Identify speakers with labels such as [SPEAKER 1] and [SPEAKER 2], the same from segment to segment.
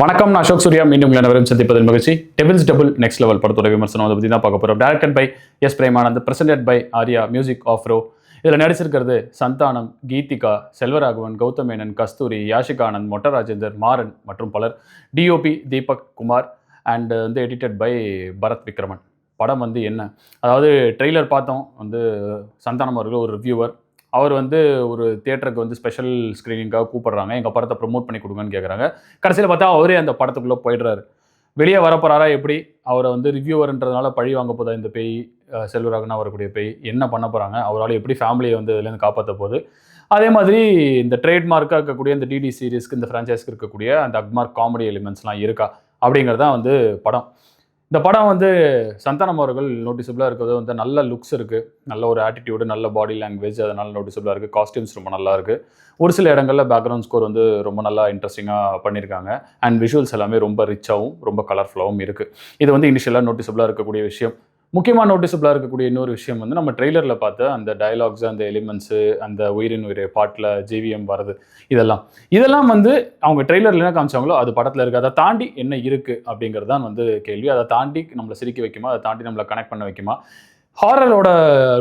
[SPEAKER 1] வணக்கம் நான் அசோக் சூர்யா. மீண்டும் உங்களை அனைவரும் சந்திப்பதில் மகிழ்ச்சி. டெபிள்ஸ் டபுள் நெக்ஸ்ட் லெவல் படத்தோட விமர்சனம் அதை பற்றி தான் பார்க்க போகிறோம் directed by S Premanand presented by Arya music of row இதில் நடிச்சிருக்கிறது சந்தானம் கீதிகா செல்வராகவன் கௌதம் மேனன் கஸ்தூரி யாஷிகானந்த் மொட்டராஜேந்தர் மாறன் மற்றும் பலர். டிஓபி தீபக் குமார் அண்ட் வந்து எடிட்டட் பை பரத் விக்ரமன். படம் வந்து என்ன? அதாவது ட்ரெய்லர் பார்த்தோம். வந்து சந்தானம் அவர்கள் ஒரு ரிவ்யூவர் அவர் வந்து ஒரு தியேட்டருக்கு வந்து ஸ்பெஷல் ஸ்க்ரீனிங்காக கூப்பிடுறாங்க. எங்கள் படத்தை ப்ரொமோட் பண்ணி கொடுங்கன்னு கேட்குறாங்க கடைசியில் பார்த்தா அவரே அந்த படத்துக்குள்ளே போயிடுறாரு. வெளியே வரப்போறாரா எப்படி? அவரை வந்து ரிவ்யூவர்ன்றதுனால பழி வாங்க போதா இந்த பேய் செல்வராகனா வரக்கூடிய பேய் என்ன பண்ண போகிறாங்க அவரால் எப்படி ஃபேமிலியை வந்து இதுலேருந்து காப்பாற்ற போகுது? அதே மாதிரி இந்த ட்ரேட்மார்க்காக இருக்கக்கூடிய இந்த டிடி சீரீஸ்க்கு இந்த ஃப்ரான்ச்சைஸ்க்கு இருக்கக்கூடிய அந்த அக்மார்க் காமெடி எலிமெண்ட்ஸ்லாம் இருக்கா? அப்படிங்கிறது தான் வந்து படம். இந்த படம் வந்து சந்தானம் அவர்கள் நோட்டிசபிளாக இருக்கிறது. வந்து நல்ல லுக்ஸ் இருக்குது நல்ல ஒரு ஆட்டிடியூடு நல்ல பாடி லாங்குவேஜ் அதனால நோட்டிசபிளாக இருக்குது காஸ்டியூம்ஸ் ரொம்ப நல்லா இருக்குது ஒரு சில இடங்களில் பேக்ரவுண்ட் ஸ்கோர் வந்து ரொம்ப நல்லா இன்ட்ரெஸ்டிங்காக பண்ணியிருக்காங்க. அண்ட் விஷுவல்ஸ் எல்லாமே ரொம்ப ரிச்சாகவும் ரொம்ப கலர்ஃபுல்லாகவும் இருக்குது இது வந்து இனிஷியலாக நோட்டிசபிளாக இருக்கக்கூடிய விஷயம். முக்கியமாக நோட்டிசபிளாக இருக்கக்கூடிய இன்னொரு விஷயம் வந்து நம்ம ட்ரெய்லரில் பார்த்த அந்த டயலாக்ஸ் அந்த எலிமெண்ட்ஸு அந்த உயிரின் உயிர் பாட்டில் ஜிவிஎம் வருது இதெல்லாம். இதெல்லாம் வந்து அவங்க ட்ரெய்லரில் என்ன காமிச்சாங்களோ அது படத்தில் இருக்குது அதை தாண்டி என்ன இருக்குது அப்படிங்கிறது தான் வந்து கேள்வி. அதை தாண்டி நம்மளை சிரிக்க வைக்குமா? அதை தாண்டி நம்மளை கனெக்ட் பண்ண வைக்குமா? ஹாரரோட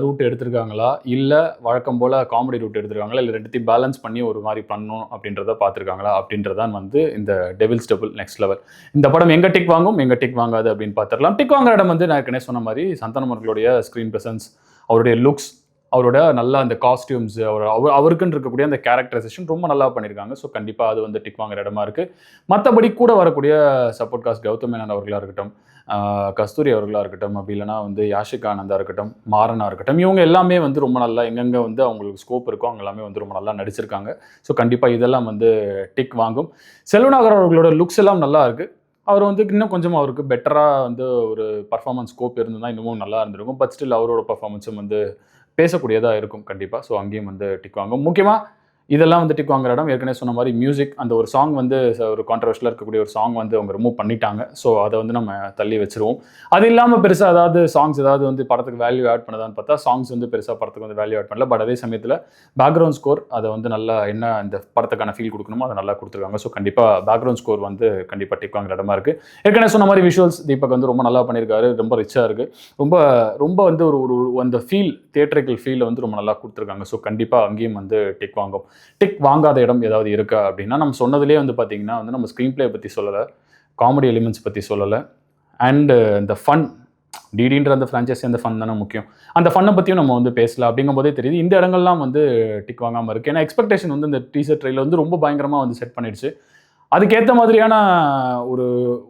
[SPEAKER 1] ரூட் எடுத்திருக்காங்களா? இல்லை வழக்கம் போல் காமெடி ரூட் எடுத்திருக்காங்களா? இல்லை ரெண்டுத்தையும் பேலன்ஸ் பண்ணி ஒரு மாதிரி பண்ணணும் அப்படின்றத பார்த்துருக்காங்களா? அப்படின்றதான் வந்து இந்த டெவில்ஸ் டபுள் நெக்ஸ்ட் லெவல் இந்த படம் எங்கே டிக் வாங்கும்? எங்கே டிக் வாங்காது அப்படின்னு பார்த்துடலாம். டிக் வாங்குற இடம் வந்து நான் ஏற்கனவே சொன்ன மாதிரி சந்தானம் அவர்களுடைய ஸ்க்ரீன் பிரசன்ஸ் அவருடைய லுக்ஸ் அவரோட நல்ல அந்த காஸ்டியூம்ஸ் அவர் அவர் அவருக்குன்னு இருக்கக்கூடிய அந்த கேரக்டரைசேஷன் ரொம்ப நல்லா பண்ணியிருக்காங்க. ஸோ கண்டிப்பாக அது வந்து டிக் வாங்குற இடமா இருக்குது மற்றபடி கூட வரக்கூடிய சப்போர்ட் காஸ்ட் கௌதம் மேனன் அவர்களாக இருக்கட்டும் கஸ்தூரி அவர்களாக இருக்கட்டும் அப்படி இல்லைனா வந்து யாஷிகா ஆனந்தாக இருக்கட்டும் மாறனாக இருக்கட்டும் இவங்க எல்லாமே வந்து ரொம்ப நல்லா எங்கெங்கே வந்து அவங்களுக்கு ஸ்கோப் இருக்கோ அவங்க எல்லாமே வந்து ரொம்ப நல்லா நடிச்சிருக்காங்க. ஸோ கண்டிப்பாக இதெல்லாம் வந்து டிக் வாங்கும். செல்வநாகர் அவர்களோட லுக்ஸ் எல்லாம் நல்லா இருக்குது அவர் வந்து இன்னும் கொஞ்சம் அவருக்கு பெட்டராக வந்து ஒரு பர்ஃபார்மன்ஸ் ஸ்கோப் இருந்ததுன்னா இன்னமும் நல்லா இருந்திருக்கும். பட் ஸ்டில் அவரோட பர்ஃபார்மன்ஸும் வந்து பேசக்கூடியதாக இருக்கும் கண்டிப்பாக ஸோ அங்கேயும் வந்து டிக் வாங்கும். முக்கியமாக இதெல்லாம் வந்து டிக் வாங்குற இடம். ஏற்கனவே சொன்ன மாதிரி மியூசிக் அந்த ஒரு சாங் வந்து ஒரு கான்ட்ரவர்ஷியலாக இருக்கக்கூடிய ஒரு சாங் வந்து அவங்க ரிமூவ் பண்ணிட்டாங்க. ஸோ அதை வந்து நம்ம தள்ளி வச்சிருவோம். அது இல்லாமல் பெருசாக அதாவது சாங்ஸ் ஏதாவது வந்து படத்துக்கு வேல்யூ ஆட் பண்ணதான்னு பார்த்தா சாங்ஸ் வந்து பெருசாக படத்துக்கு வந்து வேல்யூ ஆட் பண்ணல. பட் அதே சமயத்தில் பேக்ரவுண்ட் ஸ்கோர் அதை வந்து நல்லா என்ன இந்த படத்துக்கான ஃபீல் கொடுக்கணுமோ அதை நல்லா கொடுத்துருக்காங்க. ஸோ கண்டிப்பாக பேக்ரவுண்ட் ஸ்கோர் வந்து கண்டிப்பாக டிக் வாங்குற இடமா இருக்குது ஏற்கனவே சொன்ன மாதிரி விஷுவல்ஸ் தீபக் வந்து ரொம்ப நல்லா பண்ணியிருக்காரு. ரொம்ப ரிச்சாக இருக்குது ரொம்ப ரொம்ப வந்து ஒரு ஒரு அந்த ஃபீல் தியேட்டரிக்கல் ஃபீல் வந்து ரொம்ப நல்லா கொடுத்துருக்காங்க. ஸோ கண்டிப்பாக அங்கேயும் வந்து டிக் வாங்கும். டிக் வாங்காத இடம் ஏதாவது இருக்கா அப்படின்னா நம்ம சொன்னதுலேயே வந்து பார்த்தீங்கன்னா வந்து நம்ம ஸ்க்ரீன் ப்ளே பற்றி சொல்லலை காமெடி எலிமெண்ட்ஸ் பற்றி சொல்லலை. அண்டு இந்த ஃபன் டிடின்ற அந்த ஃப்ரான்ச்சைஸி அந்த ஃபன் தானே முக்கியம். அந்த ஃபன்னை பற்றியும் நம்ம வந்து பேசலாம் அப்படிங்கும்போதே தெரியுது. இந்த இடங்கள்லாம் வந்து டிக் வாங்காமல் இருக்குது ஏன்னா எக்ஸ்பெக்டேஷன் வந்து இந்த டீசர் ட்ரெயில வந்து ரொம்ப பயங்கரமாக வந்து செட் பண்ணிடுச்சு. அதுக்கேற்ற மாதிரியான ஒரு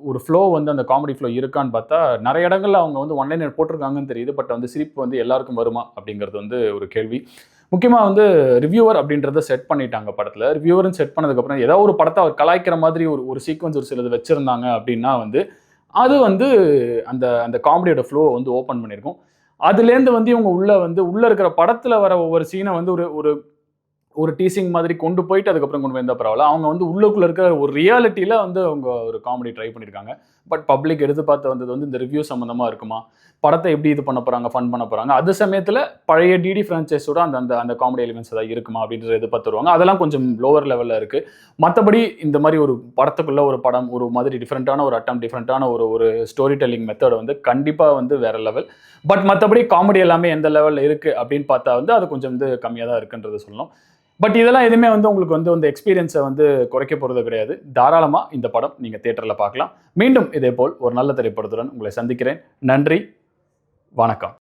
[SPEAKER 1] ஒரு ஃப்ளோ வந்து அந்த காமெடி ஃப்ளோ இருக்கான்னு பார்த்தா நிறைய இடங்கள்ல அவங்க வந்து ஒன்லைனர் போட்டிருக்காங்கன்னு தெரியுது. பட் வந்து சிரிப்பு வந்து எல்லாருக்கும் வருமா அப்படிங்கிறது வந்து ஒரு கேள்வி. முக்கியமாக வந்து ரிவ்யூவர் அப்படின்றத செட் பண்ணிட்டாங்க படத்தில். ரிவ்யூவர்னு செட் பண்ணதுக்கப்புறம் ஏதாவது ஒரு படத்தை அவர் கலாய்க்கிற மாதிரி ஒரு ஒரு சீக்வன்ஸ் ஒரு சிலது வச்சுருந்தாங்க அப்படின்னா வந்து அது வந்து அந்த அந்த காமெடியோட ஃப்ளோவை வந்து ஓப்பன் பண்ணியிருக்கும். அதுலேருந்து வந்து இவங்க உள்ளே வந்து உள்ளே இருக்கிற படத்தில் வர ஒவ்வொரு சீனை வந்து ஒரு ஒரு ஒரு டீசிங் மாதிரி கொண்டு போயிட்டு அதுக்கப்புறம் கொண்டு வந்தால் பரவாயில்ல. அவங்க வந்து உள்ளுக்குள்ள இருக்கிற ஒரு ரியாலிட்டியில் வந்து அவங்க ஒரு காமெடி ட்ரை பண்ணியிருக்காங்க பட் பப்ளிக் எடுத்து பார்த்து வந்தது வந்து இந்த ரிவ்யூ சம்மந்தமாக இருக்குமா? படத்தை எப்படி இது பண்ண போகிறாங்க ஃபன் பண்ண போகிறாங்க அது சமயத்தில் பழைய டிடி ஃப்ரான்ச்சைஸோட அந்த அந்த அந்த காமெடி எலிமெண்ட்ஸ் ஏதாவது இருக்குமா? அப்படின்றத இது பார்த்துருவாங்க அதெல்லாம் கொஞ்சம் லோவர் லெவலில் இருக்குது மற்றபடி இந்த மாதிரி ஒரு படத்துக்குள்ளே ஒரு படம் ஒரு மாதிரி டிஃப்ரெண்ட்டான ஒரு அட்டம் டிஃப்ரெண்ட்டான ஒரு ஒரு ஸ்டோரி டெல்லிங் மெத்தட் வந்து கண்டிப்பாக வந்து வேற லெவல் பட் மற்றபடி காமெடி எல்லாமே எந்த லெவலில் இருக்குது அப்படின்னு பார்த்தா வந்து அது கொஞ்சம் வந்து கம்மியாக தான் இருக்குன்றதை சொல்லணும். பட் இதெல்லாம் எதுவுமே வந்து உங்களுக்கு வந்து அந்த எக்ஸ்பீரியன்ஸை வந்து குறைக்க போகிறது கிடையாது. தாராளமாக இந்த படம் நீங்கள் தேட்டரில் பார்க்கலாம். மீண்டும் இதே போல் ஒரு நல்ல திரைப்படத்துடன் உங்களை சந்திக்கிறேன். நன்றி. வணக்கம்.